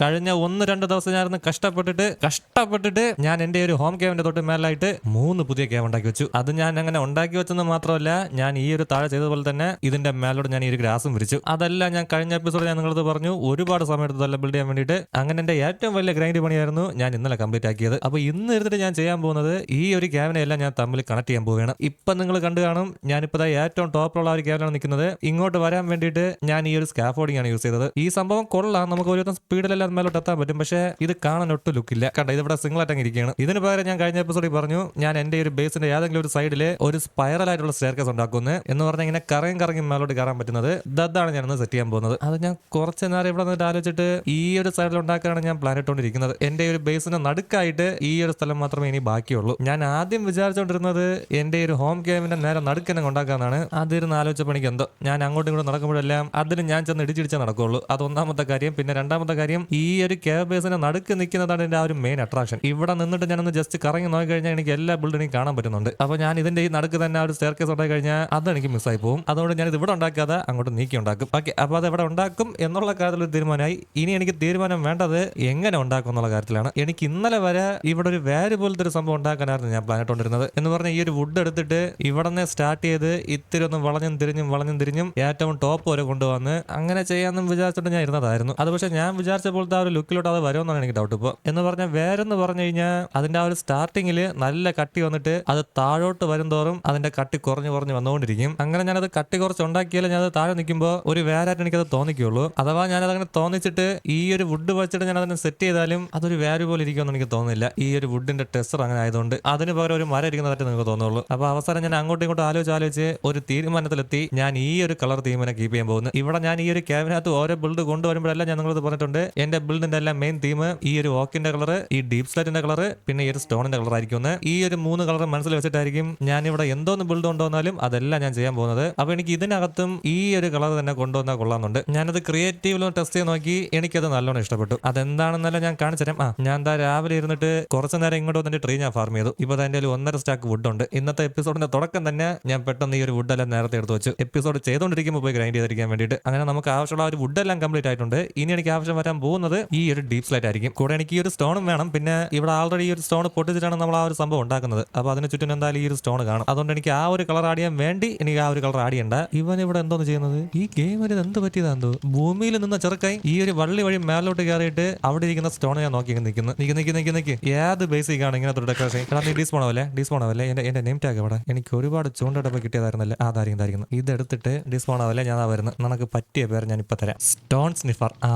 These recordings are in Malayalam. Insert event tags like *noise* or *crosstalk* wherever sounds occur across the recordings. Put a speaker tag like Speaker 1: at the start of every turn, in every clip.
Speaker 1: കഴിഞ്ഞ ഒന്ന് രണ്ട് ദിവസം ഞാനിന്ന് കഷ്ടപ്പെട്ടിട്ട് കഷ്ടപ്പെട്ടിട്ട് ഞാൻ എന്റെ ഒരു ഹോം കേവിന്റെ തൊട്ട് മേലായിട്ട് മൂന്ന് പുതിയ കേവ് ഉണ്ടാക്കി വെച്ചു. അത് ഞാൻ അങ്ങനെ ഉണ്ടാക്കി വെച്ചെന്ന് മാത്രമല്ല ഞാൻ ഈ ഒരു താഴെ ചെയ്തതുപോലെ തന്നെ ഇതിന്റെ മേലോട് ഞാൻ ഈ ഒരു ഗ്രാസും വിരിച്ചു. അതെല്ലാം ഞാൻ കഴിഞ്ഞ എപ്പിസോഡ് ഞാൻ നിങ്ങളത് പറഞ്ഞു ഒരുപാട് സമയം എടുത്തതല്ല ബിൽഡ് ചെയ്യാൻ വേണ്ടിയിട്ട്. അങ്ങനെ എന്റെ ഏറ്റവും വലിയ ഗ്രൈൻഡ് പണിയായിരുന്നു ഞാൻ ഇന്നലെ കംപ്ലീറ്റ് ആക്കിയത്. അപ്പൊ ഇന്ന് ഇരുന്നിട്ട് ഞാൻ ചെയ്യാൻ പോകുന്നത് ഈ ഒരു ക്യാബിനെ എല്ലാം ഞാൻ തമ്മിൽ കണക്ട് ചെയ്യാൻ പോവുകയാണ്. ഇപ്പൊ നിങ്ങൾ കണ്ടു കാണും ഞാനിപ്പോ ഏറ്റവും ടോപ്പിലുള്ള ഒരു ക്യാബിലാണ് നിൽക്കുന്നത്. ഇങ്ങോട്ട് വരാൻ വേണ്ടിയിട്ട് ഞാൻ ഈ ഒരു സ്കാഫോർഡിംഗ് ആണ് യൂസ് ചെയ്തത്. ഈ സംഭവം കൊള്ളാം. നമുക്ക് ഒരു സ്പീഡിലെല്ലാം മേലോട്ട് എത്താൻ പറ്റും. പക്ഷേ ഇത് കാണാൻ ഒട്ടും ലുക്കില്ല. കണ്ട ഇതിവിടെ സിംഗിൾ ആയിട്ട് ഇരിക്കുകയാണ് ഇതിന് പകരം ഞാൻ കഴിഞ്ഞ എപ്പിസോഡിൽ പറഞ്ഞു ഞാൻ എന്റെ ഒരു ബേസിന്റെ ഏതെങ്കിലും ഒരു സൈഡിൽ ഒരു സ്പൈറൽ ആയിട്ടുള്ള സ്റ്റേർക്കേസ് ഉണ്ടാക്കുന്നു എന്ന് പറഞ്ഞാൽ ഇങ്ങനെ കറങ്ങി കറങ്ങി മേലോട്ട് കയറാൻ പറ്റുന്നത് ദാണ് ഞാൻ സെറ്റ് ചെയ്യാൻ പോകുന്നത്. അത് ഞാൻ കുറച്ച് നേരം ഇവിടെ നിന്നിട്ട് ആലോചിച്ചിട്ട് ഈ ഒരു സൈഡിൽ ഉണ്ടാക്കാനാണ് ഞാൻ പ്ലാൻ ഇട്ടുകൊണ്ടിരിക്കുന്നത് എന്റെ ഒരു ബേസിന്റെ നടുക്കായിട്ട് ഈ ഒരു സ്ഥലം മാത്രമേ ഇനി ബാക്കിയുള്ളൂ. ഞാൻ ആദ്യം വിചാരിച്ചുകൊണ്ടിരുന്നത് എന്റെ ഒരു ഹോം ഗെയിമിന്റെ നേരെ നടുക്കന്നെ ഉണ്ടാക്കാനാണ് അതിരുന്ന് ആലോചിച്ച പണിക്ക് എന്തോ ഞാൻ അങ്ങോട്ടും ഇങ്ങോട്ടും നടക്കുമ്പോഴെല്ലാം അതിന് ഞാൻ ചെന്ന് ഇടിച്ചിടിച്ചേ നടക്കുള്ളൂ. അത് ഒന്നാമത്തെ കാര്യം. പിന്നെ രണ്ടാമത്തെ കാര്യം ഒരു കേവ് ബേസിന്റെ നടുക്ക് നിൽക്കുന്നതാണ് എന്റെ ആ ഒരു മെയിൻ അട്രാക്ഷൻ ഇവിടെ നിന്നിട്ട് ഞാനൊന്ന് ജസ്റ്റ് കറങ്ങി നോക്കി കഴിഞ്ഞാൽ എനിക്ക് എല്ലാ ബിൽഡിങ്ങും കാണാൻ പറ്റുന്നുണ്ട്. അപ്പൊ ഞാൻ ഇതിന്റെ ഈ നടുക്ക് തന്നെ ആ ഒരു സ്റ്റെയർ കേസ് ഉണ്ടായി കഴിഞ്ഞാൽ അതെനിക്ക് മിസ്സായി പോകും അതുകൊണ്ട് ഞാൻ ഇത് ഇവിടെ ഉണ്ടാക്കാതെ അങ്ങോട്ട് നീക്കി ഉണ്ടാക്കും. ഓക്കെ അപ്പൊ അത് എവിടെ ഉണ്ടാക്കും എന്നുള്ള കാര്യത്തിൽ ഒരു തീരുമാനമായി. ഇനി എനിക്ക് തീരുമാനം വേണ്ടത് എങ്ങനെ ഉണ്ടാക്കും എന്നുള്ള കാര്യത്തിലാണ്. എനിക്ക് ഇന്നലെ വരെ ഇവിടെ ഒരു വേര് പോലത്തെ ഒരു സംഭവം ഉണ്ടാക്കാനായിരുന്നു ഞാൻ പ്ലാൻ ഇട്ടുകൊണ്ടിരുന്നത്. എന്ന് പറഞ്ഞാൽ ഈ ഒരു വുഡ് എടുത്തിട്ട് ഇവിടെ നിന്ന് സ്റ്റാർട്ട് ചെയ്ത് ഇത്തിരി ഒന്ന് വളഞ്ഞും തിരിഞ്ഞും വളഞ്ഞും തിരിഞ്ഞും ഏറ്റവും ടോപ്പ് വരെ കൊണ്ടുവന്ന് അങ്ങനെ ചെയ്യാമെന്നും വിചാരിച്ചിട്ട് ഞാൻ ഇരുന്നതായിരുന്നു. അത് പക്ഷേ ഞാൻ വിചാരിച്ച പോലത്തെ ആ ഒരു ലുക്കിലോട്ട് അത് വരുമെന്നാണ് എനിക്ക് ഡൗട്ട് ഇപ്പോൾ എന്ന് പറഞ്ഞാൽ വേറെന്ന് പറഞ്ഞു കഴിഞ്ഞാൽ അതിന്റെ ആ ഒരു സ്റ്റാർട്ടിങ്ങിൽ നല്ല കട്ടി വന്നിട്ട് അത് താഴോട്ട് വരുംതോറും അതിന്റെ കട്ടി കുറഞ്ഞു കുറഞ്ഞ് വന്നുകൊണ്ടിരിക്കും. അങ്ങനെ ഞാനത് കട്ടി കുറച്ച് ഉണ്ടാക്കിയാലും ഞാൻ അത് താഴെ നിൽക്കുമ്പോൾ ഒരു വേരായിട്ട് എനിക്കത് തോന്നിക്കുള്ളൂ അഥവാ ഞാനത് അങ്ങനെ തോന്നിച്ചിട്ട് ഈ ഒരു വുഡ് വെച്ചിട്ട് ഞാൻ അതിനെ സെറ്റ് ചെയ്താലും അതൊരു വാല്യൂ പോലെ ഇരിക്കുമെന്ന് എനിക്ക് തോന്നുന്നില്ല. ഈ ഒരു വുഡിന്റെ ടെസ്റ്റർ അങ്ങനെ ആയതുകൊണ്ട് അതിന് പകരം ഒരു മരം ഇരിക്കുന്നതായിട്ട് നിങ്ങൾക്ക് തോന്നുള്ളൂ. അപ്പൊ അവസാനം ഞാൻ അങ്ങോട്ടും ഇങ്ങോട്ടും ആലോചിച്ച് ആലോചിച്ച് ഒരു തീരുമാനത്തിലെത്തി. ഞാൻ ഈ ഒരു കളർ തീമിനെ കീപ്പ് ചെയ്യാൻ പോകുന്നു. ഇവിടെ ഞാൻ ഈ ഒരു ക്യാബിനകത്ത് ഓരോ ബിൽഡ് കൊണ്ടുവരുമ്പോഴെല്ലാം ഞാൻ നിങ്ങളത് പറഞ്ഞിട്ടുണ്ട്. എന്റെ ബിൽഡിന്റെ എല്ലാം മെയിൻ തീം ഈ ഒരു ഓക്കിന്റെ കളർ ഈ ഡീപ് സ്ലൈറ്റിന്റെ കളർ പിന്നെ ഈ ഒരു സ്റ്റോണിന്റെ കളർ ആയിരിക്കും. ഈ ഒരു മൂന്ന് കളർ മനസ്സിൽ വെച്ചിട്ടായിരിക്കും ഞാൻ ഇവിടെ എന്തോന്ന് ബിൽഡ് കൊണ്ടുവന്നാലും അതെല്ലാം ഞാൻ ചെയ്യാൻ പോകുന്നത്. അപ്പൊ എനിക്ക് ഇതിനകത്തും ഈ ഒരു കളർ തന്നെ കൊണ്ടുവന്നാൽ കൊള്ളാമെന്നുണ്ട്. ഞാനത് ക്രിയേറ്റീവിലും ടെസ്റ്റ് ചെയ്ത് നോക്കി എനിക്കത് നല്ലോണം ഇഷ്ടപ്പെട്ടു. അതെന്താണെന്നല്ല ഞാൻ കാണിച്ചുതരാം ആ ഞാൻ എന്താ രാവിലെ ഇരുന്നിട്ട് കുറച്ച് നേരം ഇങ്ങോട്ട് വന്നിട്ട് ട്രീ ഞാൻ ഫാർം ചെയ്തു. ഇപ്പൊ അതിന്റെ ഒന്നര സ്റ്റാക്ക് വുഡ് ഉണ്ട്. ഇന്നത്തെ എപ്പിസോഡിന്റെ തുടക്കം തന്നെ ഞാൻ പെട്ടെന്ന് ഈ ഒരു വുഡ് എല്ലാം നേരത്തെ എടുത്ത് വെച്ചു. എപ്പിസോഡ് ചെയ്തുകൊണ്ടിരിക്കുമ്പോൾ പോയി ഗ്രൈൻഡ് ചെയ്തിരിക്കാൻ വേണ്ടിയിട്ട്. അങ്ങനെ നമുക്ക് ആവശ്യമുള്ള ഒരു വുഡ് എല്ലാം കംപ്ലീറ്റ് ആയിട്ടുണ്ട്. ഇനി എനിക്ക് ആവശ്യം വരാൻ പോകുന്നത് ഈ ഒരു ഡീപ് സ്ലൈറ്റ് ആയിരിക്കും. കൂടെ എനിക്ക് ഈ ഒരു സ്റ്റോണും വേണം. പിന്നെ ഇവിടെ ആൾറെഡി ഈ ഒരു സ്റ്റോൺ പൊട്ടിച്ചിട്ടാണ് നമ്മൾ ആ ഒരു സംഭവം ഉണ്ടാക്കുന്നത്. അപ്പൊ അതിന് ചുറ്റും എന്തായാലും ഈ ഒരു സ്റ്റോൺ കാണും. അതുകൊണ്ട് എനിക്ക് ആ ഒരു കളർ ആടിയാൻ വേണ്ടി എനിക്ക് ആ ഒരു കളർ ആഡ് ഇവൻ ഇവിടെ എന്തോന്ന് ചെയ്യുന്നത്? ഈ ഗെയിം ഒരു എന്ത് പറ്റിയതാന്തോ ഭൂമിയിൽ നിന്ന് ചെറുക്കായി ഈ ഒരു വള്ളി വഴി മേലോട്ട് കയറിയിട്ട് അവിടെ ഇരിക്കുന്ന സ്റ്റോൺ ഞാൻ നോക്കി നിൽക്കുന്നു നിക്ക് നിക്ക് നിക്ക് നിക്ക്. ഏത് ബേസിക് ആണ് ഇങ്ങനത്തെ ഡെക്കറേഷൻ ഡീസ് പോണവല്ലേ ഡീസ്പോൺ ആവല്ലേ? എന്റെ എന്റെ നെയിം ടാഗ് അവിടെ എനിക്ക് ഒരുപാട് ചൂണ്ടടപ്പ് കിട്ടിയതായിരുന്നല്ലേ? അതായിരിക്കും ഇത് ഇതെടുത്തിട്ട് ഡീസ് പോണവല്ലേ ഞാൻ വരുന്നത് നമുക്ക് പറ്റിയ പേര് ഞാൻ ഇപ്പൊ തരാം. സ്റ്റോൺ സ്നിഫർ ആ.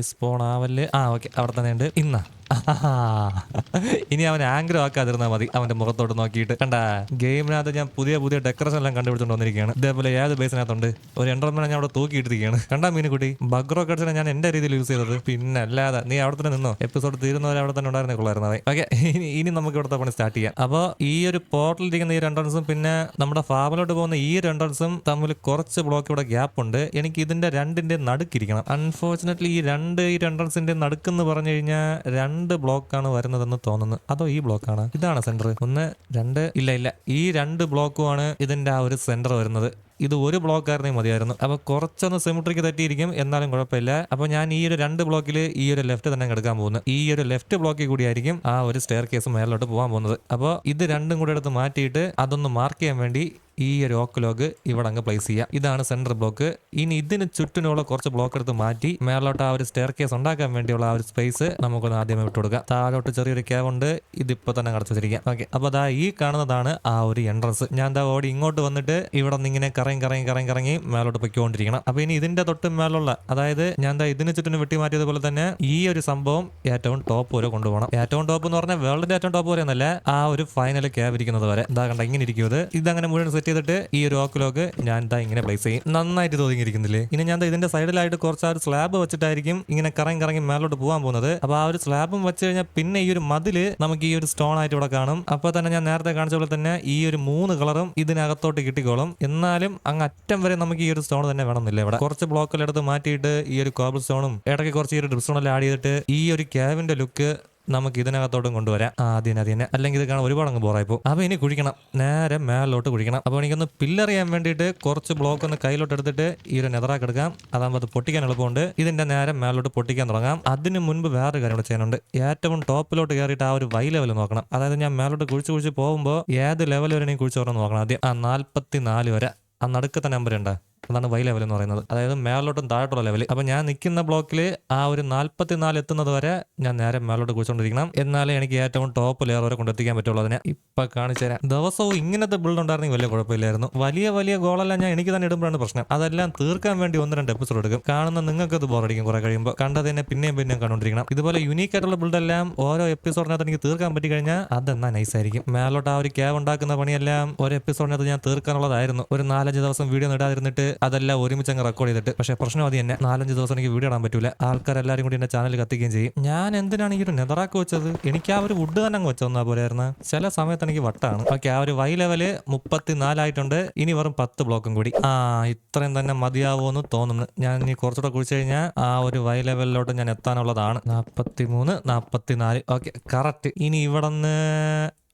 Speaker 1: ഡീസ്പോൺ ആവല്ലേ ആ ഓക്കെ അവിടെ തന്നെ ഉണ്ട് ഇന്നാ. *laughs* ഇനി അവൻ ആംഗ്ര ആക്കാതിരുന്നാ മതി. അവന്റെ മുഖത്തോട്ട് നോക്കിയിട്ട്. കണ്ട ഗെയിമിനകത്ത് ഞാൻ പുതിയ പുതിയ ഡെക്കറേഷൻ എല്ലാം കണ്ടുപിടിച്ചോണ്ട് വന്നിരിക്കുകയാണ്. ഇതേപോലെ ഏത് ബേസിനകത്തുണ്ട് ഒരു എൻട്രൻമെന്റ് ഞാൻ അവിടെ തൂക്കിയിട്ടിരിക്കുകയാണ്. കണ്ടാ മീനുകുട്ടി ബഗ് ഞാൻ എന്റെ രീതിയിൽ യൂസ് ചെയ്തത്. പിന്നെ അല്ലാതെ നീ അവിടെ തന്നെ നിന്നോ? എപ്പിസോഡ് തീരുന്നവരെ അവിടെ തന്നെ ഉണ്ടായിരുന്നേ ഓക്കെ ഇനി ഇനി നമുക്ക് ഇവിടുത്തെ പണി സ്റ്റാർട്ട് ചെയ്യാം. അപ്പോൾ ഈ ഒരു പോർട്ടലിൽ ഇരിക്കുന്ന ഈ രണ്ടെണ്ണസും പിന്നെ നമ്മുടെ ഫാമിലോട്ട് പോകുന്ന ഈ രണ്ടെണ്ണസും തമ്മിൽ കുറച്ച് ബ്ലോക്ക് ഇവിടെ ഗ്യാപ്പ് ഉണ്ട്. എനിക്ക് ഇതിന്റെ രണ്ടിന്റെ നടുക്കിരിക്കണം അൺഫോർച്ചുനേറ്റ്ലി ഈ രണ്ട് ഈ രണ്ടെണ്ണസിന്റെ നടുക്കെന്ന് പറഞ്ഞു കഴിഞ്ഞാൽ രണ്ട് ബ്ലോക്കാണ് വരുന്നതെന്ന് തോന്നുന്നു. അതോ ഈ ബ്ലോക്കാണ്? ഇതാണ് സെന്റർ. ഒന്ന് രണ്ട് ഇല്ല ഇല്ല. ഈ രണ്ട് ബ്ലോക്കുമാണ് ഇതിന്റെ ആ ഒരു സെന്റർ വരുന്നത്. ഇത് ഒരു ബ്ലോക്ക് ആയിരുന്നെങ്കിൽ മതിയായിരുന്നു. അപ്പൊ കുറച്ചൊന്ന് സിമിട്രിക്ക് തെറ്റിയിരിക്കും എന്നാലും കുഴപ്പമില്ല. അപ്പൊ ഞാൻ ഈ ഒരു രണ്ട് ബ്ലോക്കിൽ ഈ ഒരു ലെഫ്റ്റ് തന്നെ എടുക്കാൻ പോകുന്നത് ഈ ഒരു ലെഫ്റ്റ് ബ്ലോക്കിൽ കൂടിയായിരിക്കും ആ ഒരു സ്റ്റെയർ കേസ് മേലോട്ട് പോകാൻ പോകുന്നത്. അപ്പോൾ ഇത് രണ്ടും കൂടെ എടുത്ത് മാറ്റിയിട്ട് അതൊന്ന് മാർക്ക് ചെയ്യാൻ വേണ്ടി ഈ ഒരു ഓക്ക് ലോഗ് ഇവിടെ അങ്ങ് പ്ലേസ് ചെയ്യാം. ഇതാണ് സെന്റർ ബ്ലോക്ക് ഇനി ഇതിന് ചുറ്റിനുള്ള കുറച്ച് ബ്ലോക്ക് എടുത്ത് മാറ്റി മേലോട്ട് ആ ഒരു സ്റ്റെയർ കേസ് ഉണ്ടാക്കാൻ വേണ്ടിയുള്ള ആ ഒരു സ്പേസ് നമുക്കൊന്ന് ആദ്യമേ വിട്ടു കൊടുക്കാം. താഴോട്ട് ചെറിയൊരു ക്യാബ് ഉണ്ട്. ഇതിപ്പോ തന്നെ കടച്ചു വെച്ചിരിക്കാം. ഓക്കെ അപ്പൊ അതാ ഈ കാണുന്നതാണ് ആ ഒരു എൻട്രൻസ് ഞാൻ എന്താ ഓടി ഇങ്ങോട്ട് വന്നിട്ട് ഇവിടെ നിന്ന് ഇങ്ങനെ കറങ്ങി കറങ്ങി കറങ്ങി കറങ്ങി മേലോട്ട് പൊയ്ക്കൊണ്ടിരിക്കണം. അപ്പൊ ഇനി ഇതിന്റെ തൊട്ട് മേലുള്ള അതായത് ഞാൻ എന്താ ഇതിന് ചുറ്റിനും വെട്ടി മാറ്റിയതുപോലെ തന്നെ ഈ ഒരു സംഭവം ഏറ്റവും ടോപ്പ് വരെ കൊണ്ടുപോകണം. ഏറ്റവും ടോപ്പ് എന്ന് പറഞ്ഞാൽ വേൾഡിന്റെ ഏറ്റവും ടോപ്പ് വരെ എന്നല്ല ആ ഒരു ഫൈനൽ ക്യാബ് ഇരിക്കുന്നത് വരെ. എന്താ കണ്ട ഇങ്ങനെ ഇരിക്കുന്നത്. ഇത് ഇതങ്ങനെ മുഴുവൻ സെറ്റ് ചെയ്തിട്ട് ഈ ഒരു ഓക്ക് ലോക്ക് ഞാൻ എന്താ ഇങ്ങനെ പ്ലേസ് ചെയ്യും. നന്നായിട്ട് തോന്നിയിരിക്കുന്നില്ലേ ഇനി ഞാൻ ഇതിന്റെ സൈഡിലായിട്ട് കുറച്ച് ആ ഒരു സ്ലാബ് വെച്ചിട്ടായിരിക്കും ഇങ്ങനെ കറങ്ങി കറങ്ങി മേലോട്ട് പോകാൻ പോകുന്നത്. അപ്പൊ ആ ഒരു സ്ലാബും വെച്ച് കഴിഞ്ഞാൽ പിന്നെ ഈ ഒരു മതിൽ നമുക്ക് ഈ ഒരു സ്റ്റോൺ ആയിട്ട് ഇവിടെ കാണും. അപ്പൊ തന്നെ ഞാൻ നേരത്തെ കാണിച്ച പോലെ തന്നെ ഈ ഒരു മൂന്ന് കളറും ഇതിനകത്തോട്ട് കിട്ടിക്കോളും. എന്നാലും അങ്ങ് അറ്റം വരെ നമുക്ക് ഈ ഒരു സ്റ്റോൺ തന്നെ വേണമെന്നില്ല. ഇവിടെ കുറച്ച് ബ്ലോക്കുകൾ എടുത്ത് മാറ്റിയിട്ട് ഈ ഒരു കോബിൾ സ്റ്റോണും ഇടയ്ക്ക് കുറച്ച് ഈ ഒരു ഡ്രിപ്സ്റ്റോണെല്ലാം ആഡ് ചെയ്തിട്ട് ഈ ഒരു ക്യാബിന്റെ ലുക്ക് നമുക്ക് ഇതിനകത്തോട്ടും കൊണ്ടുവരാം. ആദ്യം അത് തന്നെ. അല്ലെങ്കിൽ ഇത് കാണാൻ ഒരുപാട് അങ്ങ് പോകും. അപ്പോൾ ഇനി കുഴിക്കണം. നേരെ മേലോട്ട് കുഴിക്കണം. അപ്പോൾ എനിക്കൊന്ന് പില്ലർ ചെയ്യാൻ വേണ്ടിയിട്ട് കുറച്ച് ബ്ലോക്ക് ഒന്ന് കയ്യിലോട്ട് എടുത്തിട്ട് ഈ ഒരു നെതറാക്ക് എടുക്കാം. അതാകുമ്പോൾ അത് പൊട്ടിക്കാൻ എളുപ്പമുണ്ട്. ഇതിന്റെ നേരെ മേലോട്ട് പൊട്ടിക്കാൻ തുടങ്ങാം. അതിന് മുൻപ് വേറൊരു കാര്യം കൂടെ ചെയ്യാനുണ്ട്. ഏറ്റവും ടോപ്പിലോട്ട് കയറിയിട്ട് ആ ഒരു വൈ ലെവൽ നോക്കണം. അതായത് ഞാൻ മേലോട്ട് കുഴിച്ച് കുഴിച്ച് പോകുമ്പോൾ ഏത് ലെവൽ വരെ എനിക്ക് കുഴിച്ച് നോക്കണം ആദ്യം. ആ നാൽപ്പത്തി നാല് വരെ. ആ നടുക്കത്തെ നമ്പർ ഉണ്ട്? അതാണ് വൈ ലെവൽ എന്ന് പറയുന്നത്. അതായത് മേലോട്ടും താഴോട്ടുള്ള ലെവൽ അപ്പൊ ഞാൻ നിൽക്കുന്ന ബ്ലോക്കിൽ ആ ഒരു നാൽപ്പത്തി നാല് എത്തുന്നത് വരെ ഞാൻ നേരെ മേലോട്ട് കുഴിച്ചുകൊണ്ടിരിക്കണം എന്നാലേ എനിക്ക് ഏറ്റവും ടോപ്പ് ലെയർ വരെ കൊണ്ടെത്തിക്കാൻ പറ്റുള്ളൂ അതിനെ. ഇപ്പൊ കാണിച്ചു തരാം. ദിവസവും ഇങ്ങനത്തെ ബിൽഡ് ഉണ്ടായിരുന്നെങ്കിൽ വലിയ കുഴപ്പമില്ലായിരുന്നു. വലിയ വലിയ ഗോളെല്ലാം ഞാൻ എനിക്ക് തന്നെ ഇടുമ്പോഴാണ് പ്രശ്നം. അതെല്ലാം തീർക്കാൻ വേണ്ടി ഒന്ന് രണ്ട് എപ്പിസോഡ് എടുക്കും. കാണുന്ന നിങ്ങൾക്ക് അത് ബോറടിക്കും കുറെ കഴിയുമ്പോൾ കണ്ടത് തന്നെ പിന്നെയും പിന്നെയും കണ്ടുകൊണ്ടിരിക്കണം ഇതുപോലെ യുനീക് ആയിട്ടുള്ള ബിൽഡ് എല്ലാം ഓരോ എപ്പിസോഡിനകത്ത് എനിക്ക് തീർക്കാൻ പറ്റി കഴിഞ്ഞാൽ അതെന്നാ നൈസ് ആയിരിക്കും. മേലോട്ട് ആ ഒരു ക്യാബ് ഉണ്ടാക്കുന്ന പണിയെല്ലാം ഒരു എപ്പിസോഡിനകത്ത് ഞാൻ തീർക്കാനുള്ളതായിരുന്നു. ഒരു നാലഞ്ച് ദിവസം വീഡിയോ ഇടാതിരുന്നിട്ട് അതെല്ലാം ഒരുമിച്ച് അങ്ങ് റെക്കോർഡ് ചെയ്തിട്ട്. പക്ഷേ പ്രശ്നം അത് തന്നെ. നാലഞ്ച് ദിവസം എനിക്ക് വീഡിയോ ഇടാൻ പറ്റൂല. ആൾക്കാരെല്ലാരും കൂടി എന്റെ ചാനൽ കത്തിക്കുകയും ചെയ്യും. ഞാൻ എന്തിനാണ് ഈ ഒരു നെതറാക്ക് വെച്ചത്? എനിക്ക് ആ ഒരു വുഡ് തന്നെ അങ്ങ് വെച്ചൊന്നാ പോരായിരുന്നു ചില സമയത്ത് എനിക്ക് വട്ടാണ്. ഓക്കെ ആ ഒരു വൈ ലെവൽ മുപ്പത്തിനാലായിട്ടുണ്ട്. ഇനി വെറും പത്ത് ബ്ലോക്കും കൂടി. ആ ഇത്രയും തന്നെ മതിയാവുമെന്ന് തോന്നുന്നു. ഞാൻ ഇനി കുറച്ചുകൂടെ കുഴിച്ചു കഴിഞ്ഞാൽ ആ ഒരു വൈ ലെവലിലോട്ട് ഞാൻ എത്താനുള്ളതാണ്. നാൽപ്പത്തി മൂന്ന് നാൽപ്പത്തിനാല് ഓക്കെ കറക്റ്റ് ഇനി ഇവിടെ നിന്ന്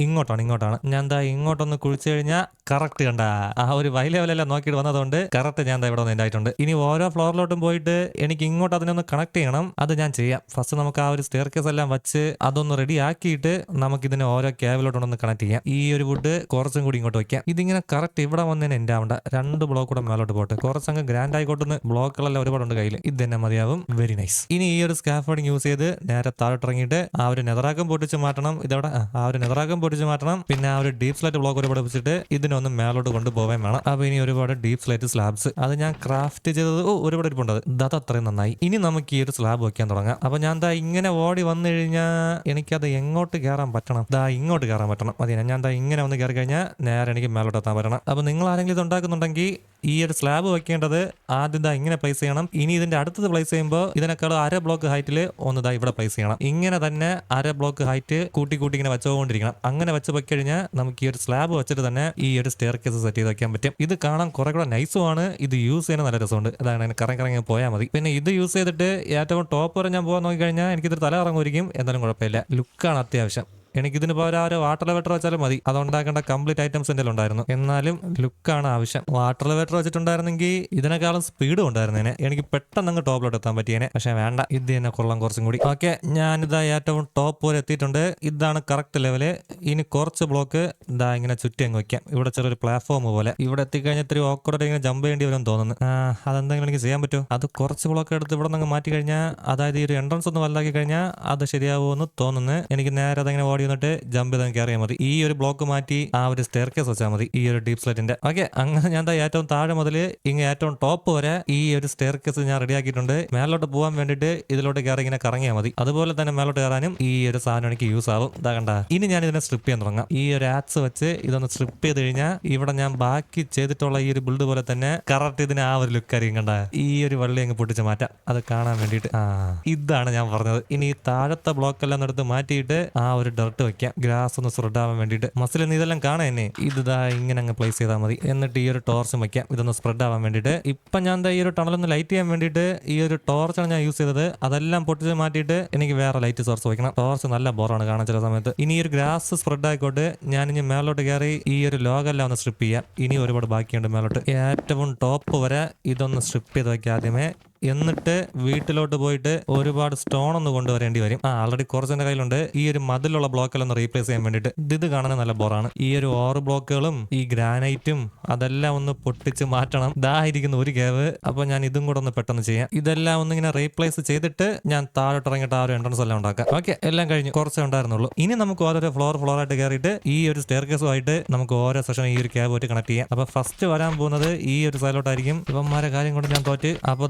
Speaker 1: ഇങ്ങോട്ടാണ് ഇങ്ങോട്ടാണ്. ഞാൻ എന്താ ഇങ്ങോട്ടൊന്ന് കുഴിച്ചു കഴിഞ്ഞാൽ കറക്റ്റ് കണ്ട. ആ ഒരു വൈ ലെവലെല്ലാം നോക്കിയിട്ട് വന്നതുകൊണ്ട് കറക്റ്റ് ഞാൻ എന്താ ഇവിടെ ഒന്ന് ഉണ്ടായിട്ടുണ്ട് ഇനി ഓരോ ഫ്ലോറിലോട്ടും പോയിട്ട് എനിക്ക് ഇങ്ങോട്ട് അതിനൊന്ന് കണക്ട് ചെയ്യണം. അത് ഞാൻ ചെയ്യാം. ഫസ്റ്റ് നമുക്ക് ആ ഒരു സ്റ്റെയർ കേസ് എല്ലാം വെച്ച് അതൊന്ന് റെഡി ആക്കിയിട്ട് നമുക്ക് ഇതിനെ ഓരോ ക്യാബിലോട്ടൊന്ന് കണക്ട് ചെയ്യാം. ഈ ഒരു വുഡ് കുറച്ചും കൂടി ഇങ്ങോട്ട് വയ്ക്കാം ഇതിങ്ങനെ കറക്റ്റ് ഇവിടെ വന്നതിന് എന്റെ ആവണ്ട. രണ്ട് ബ്ലോക്ക് കൂടെ മേലോട്ട് പോട്ടെ. കുറച്ചങ്ങ് ഗ്രാൻഡ് ആയിക്കോട്ടെന്ന് ബ്ലോക്കുകളെല്ലാം ഒരുപാടുണ്ട് കയ്യിൽ ഇത് തന്നെ മതിയാവും. വെരി നൈസ് ഇനി ഈ ഒരു സ്കാഫോർഡിങ് യൂസ് ചെയ്ത് നേരെ താഴോട്ടിറങ്ങിയിട്ട് ആ ഒരു നെതറാക്കം പൊട്ടിച്ച് മാറ്റണം. ഇതവിടെ ആ ഒരു നെതറാക്കം പൊട്ടിച്ച് മാറ്റണം. പിന്നെ ആ ഒരു ഡീപ് സ്ലൈറ്റ് ബ്ലോക്ക് ഒരുപാട് വെച്ചിട്ട് ഇതിനൊന്ന് മേലോട്ട് കൊണ്ടുപോകാൻ വേണം. അപ്പൊ ഇനി ഒരുപാട് ഡീപ് സ്ലൈറ്റ് സ്ലാബ്സ് അത് ഞാൻ ക്രാഫ്റ്റ് ചെയ്തത് ഒരുപാട് ഇരിപ്പുണ്ട്. അത് അത് അത്രയും നന്നായി. ഇനി നമുക്ക് ഈ ഒരു സ്ലാബ് വെക്കാൻ തുടങ്ങാം. അപ്പൊ ഞാൻ ദാ ഇങ്ങനെ ഓടി വന്നു കഴിഞ്ഞാൽ എനിക്കത് എങ്ങോട്ട് കയറാൻ പറ്റണം? ദാ ഇങ്ങോട്ട് കയറാൻ പറ്റണം. മതി ഞാൻ ദാ ഇങ്ങനെ വന്ന് കയറി കഴിഞ്ഞാൽ നേരെ എനിക്ക് മേലോട്ട് എത്താൻ പറ്റണം. അപ്പൊ നിങ്ങൾ ആരെങ്കിലും ഇത് ഉണ്ടാക്കുന്നുണ്ടെങ്കിൽ ഈ ഒരു സ്ലാബ് വെക്കേണ്ടത് ആദ്യം ദാ ഇങ്ങനെ പ്ലേസ് ചെയ്യണം. ഇനി ഇതിന്റെ അടുത്തത് പ്ലേസ് ചെയ്യുമ്പോൾ ഇതിനേക്കാളും അര ബ്ലോക്ക് ഹൈറ്റിൽ ഒന്ന് ദാ ഇവിടെ പ്ലേസ് ചെയ്യണം. ഇങ്ങനെ തന്നെ അര ബ്ലോക്ക് ഹൈറ്റ് കൂട്ടി കൂട്ടി ഇങ്ങനെ വെച്ചുകൊണ്ടിരിക്കണം അങ്ങനെ വെച്ച് പോയി കഴിഞ്ഞാൽ നമുക്ക് ഈ ഒരു സ്ലാബ് വെച്ചിട്ട് തന്നെ ഈ ഒരു സ്റ്റെയർ കേസ് സെറ്റ് ചെയ്ത് വെക്കാൻ പറ്റും. ഇത് കാണാൻ കുറെ കൂടെ നൈസുമാണ് ഇത് യൂസ് ചെയ്യാൻ നല്ല രസമുണ്ട്. അതാണ് കറങ്ങി കറങ്ങി പോയാൽ മതി. പിന്നെ ഇത് യൂസ് ചെയ്തിട്ട് ഏറ്റവും ടോപ്പ് വരെ ഞാൻ പോകാൻ നോക്കി കഴിഞ്ഞാൽ എനിക്കിത് തല കറങ്ങുമായിരിക്കും. എന്തായാലും കുഴപ്പമില്ല. ലുക്കാണ് അത്യാവശ്യം. എനിക്കിതിന് പകരം ഒരു വാട്ടർ ലെവറ്റർ വെച്ചാലും മതി. അത് ഉണ്ടാക്കേണ്ട കംപ്ലീറ്റ് ഐറ്റംസ് എന്റെ ഉണ്ടായിരുന്നു എന്നാലും ലുക്കാണ് ആവശ്യം. വാട്ടർ ലെവറ്റർ വെച്ചിട്ടുണ്ടായിരുന്നെങ്കിൽ ഇതിനേക്കാളും സ്പീഡും ഉണ്ടായിരുന്നേനെ എനിക്ക് പെട്ടെന്ന് അങ്ങ് ടോപ്പിലോട്ട് എത്താൻ പറ്റിയേനെ പക്ഷെ വേണ്ട ഇത് തന്നെ കൊള്ളാം കുറച്ചും കൂടി. ഓക്കെ ഞാനിതാ ഏറ്റവും ടോപ്പ് വരെ എത്തിയിട്ടുണ്ട്. ഇതാണ് കറക്റ്റ് ലെവൽ ഇനി കുറച്ച് ബ്ലോക്ക് ഇതാ ഇങ്ങനെ ചുറ്റി അങ്ങ് വെക്കാം. ഇവിടെ ചെറിയൊരു പ്ലാറ്റ്ഫോം പോലെ. ഇവിടെ എത്തിക്കഴിഞ്ഞാൽ ഇത്തിരി ഓക്കോടെ ഇങ്ങനെ ജമ്പ് ചെയ്യേണ്ടി വരും തോന്നുന്നു. അതെന്തെങ്കിലും എനിക്ക് ചെയ്യാൻ പറ്റുമോ? അത് കുറച്ച് ബ്ലോക്ക് എടുത്ത് ഇവിടെ നിന്ന് മാറ്റി കഴിഞ്ഞാൽ അതായത് ഈ ഒരു എൻട്രൻസ് ഒന്ന് വലുതാക്കി കഴിഞ്ഞാൽ അത് ശരിയാവുമെന്ന് തോന്നുന്നു. എനിക്ക് നേരെ അതങ്ങനെ ഓടി വന്നിട്ട് ജമ്പ് ചെയ്ത് കയറിയാൽ മതി. ഈ ഒരു ബ്ലോക്ക് മാറ്റി ആ ഒരു സ്റ്റെയർ കേസ് വെച്ചാൽ മതി ഈ ഒരു ഡീപ് സ്ലൈറ്റിന്റെ ഓക്കെ അങ്ങനെ ഞാൻ ഏറ്റവും താഴെ മുതൽ ഇങ്ങ് ഏറ്റവും ടോപ്പ് വരെ ഈ ഒരു സ്റ്റെയർ കേസ് ഞാൻ റെഡിയാക്കിയിട്ടുണ്ട് മേലോട്ട് പോകാൻ വേണ്ടിയിട്ട് ഇതിലോട്ട് കയറി ഇങ്ങനെ കറങ്ങിയാൽ മതി. അതുപോലെ തന്നെ മേലോട്ട് കയറാനും ഈ ഒരു സാധനം എനിക്ക് യൂസ് ആവും. ഇതാ കണ്ട ഇനി ഞാൻ ഇതിനെ സ്ട്രിപ്പ് ചെയ്യാൻ തുടങ്ങാം. ഈ ഒരു ആക്സ് വെച്ച് ഇതൊന്ന് സ്ട്രിപ്പ് ചെയ്ത് കഴിഞ്ഞാൽ ഇവിടെ ഞാൻ ബാക്കി ചെയ്തിട്ടുള്ള ഈ ഒരു ബിൽഡ് പോലെ തന്നെ കറക്റ്റ് ഇതിന് ആ ഒരു ലുക്ക് ആയിരിക്കും കണ്ട. ഈ ഒരു വള്ളി അങ്ങ് പൊട്ടിച്ച് മാറ്റാം. അത് കാണാൻ വേണ്ടിയിട്ട്. ആ ഇതാണ് ഞാൻ പറഞ്ഞത്. ഇനി താഴത്തെ ബ്ലോക്ക് എല്ലാം എടുത്ത് മാറ്റിയിട്ട് ആ ഒരു ഡർട്ട് വെക്കാം ഗ്രാസ് ഒന്ന് സ്പ്രെഡ് ആവാൻ വേണ്ടിയിട്ട് മസിൽ നീ ഇതെല്ലാം കാണാൻ എന്നെ. ഇതാ ഇങ്ങനെ അങ്ങ് പ്ലേസ് ചെയ്താൽ മതി. എന്നിട്ട് ഈ ഒരു ടോർച്ചും വെക്കാം ഇതൊന്ന് സ്പ്രെഡ് ആവാൻ വേണ്ടിയിട്ട്. ഇപ്പം ഞാൻ എന്താ ഈ ഒരു ടണലൊന്ന് ലൈറ്റ് ചെയ്യാൻ വേണ്ടിയിട്ട് ഈ ഒരു ടോർച്ചാണ് ഞാൻ യൂസ് ചെയ്തത്. അതെല്ലാം പൊട്ടിച്ച് മാറ്റിയിട്ട് എനിക്ക് വേറെ ലൈറ്റ് സോർസ് വെക്കണം ടോർച്ച് നല്ല ബോറാണ് കാണാൻ ചില സമയത്ത്. ഇനി ഒരു ഗ്രാസ് സ്പ്രെഡ് ആയിക്കോട്ട് ഞാൻ ഇനി മേലോട്ട് കയറി ഈ ഒരു ലോകെല്ലാം ഒന്ന് സ്ട്രിപ്പ് ചെയ്യാം. ഇനി ഒരുപാട് ബാക്കിയുണ്ട് മേലോട്ട്. ഏറ്റവും ടോപ്പ് വരെ ഇതൊന്ന് സ്ട്രിപ്പ് ചെയ്ത് വെക്കാം ആദ്യമേ. എന്നിട്ട് വീട്ടിലോട്ട് പോയിട്ട് ഒരുപാട് സ്റ്റോൺ ഒന്ന് കൊണ്ടുവരേണ്ടി വരും. ആ ആൾറെഡി കുറച്ച് എന്റെ കയ്യിലുണ്ട്. ഈ ഒരു മതിലുള്ള ബ്ലോക്കെല്ലാം ഒന്ന് റീപ്ലേസ് ചെയ്യാൻ വേണ്ടിയിട്ട്. ഇത് കാണാൻ നല്ല ബോറാണ്. ഈ ഒരു ഓറ് ബ്ലോക്കുകളും ഈ ഗ്രാനൈറ്റും അതെല്ലാം ഒന്ന് പൊട്ടിച്ച് മാറ്റണം. ഇതായിരിക്കുന്ന ഒരു കേവ് അപ്പൊ ഞാൻ ഇതും കൂടെ ഒന്ന് പെട്ടെന്ന് ചെയ്യാം. ഇതെല്ലാം ഒന്ന് ഇങ്ങനെ റീപ്ലേസ് ചെയ്തിട്ട് ഞാൻ താഴോട്ട് ഇറങ്ങിയിട്ട് ആ ഒരു എൻട്രൻസ് എല്ലാം ഉണ്ടാക്കാം. ഓക്കെ എല്ലാം കഴിഞ്ഞു. കുറച്ചേ ഉണ്ടായിരുന്നുള്ളൂ. ഇനി നമുക്ക് ഓരോ ഫ്ലോർ ഫ്ലോർ ആയിട്ട് കയറിയിട്ട് ഈ ഒരു സ്റ്റെയർ കേസുമായിട്ട് നമുക്ക് ഓരോ സെഷൻ ഈ ഒരു ക്യാബ് ആയിട്ട് കണക്ട് ചെയ്യാം. അപ്പൊ ഫസ്റ്റ് വരാൻ പോകുന്നത് ഈ ഒരു സൈലോട്ടായിരിക്കും ഇവന്മാരെ കാര്യം കൊണ്ട് ഞാൻ തോറ്റ്. അപ്പൊ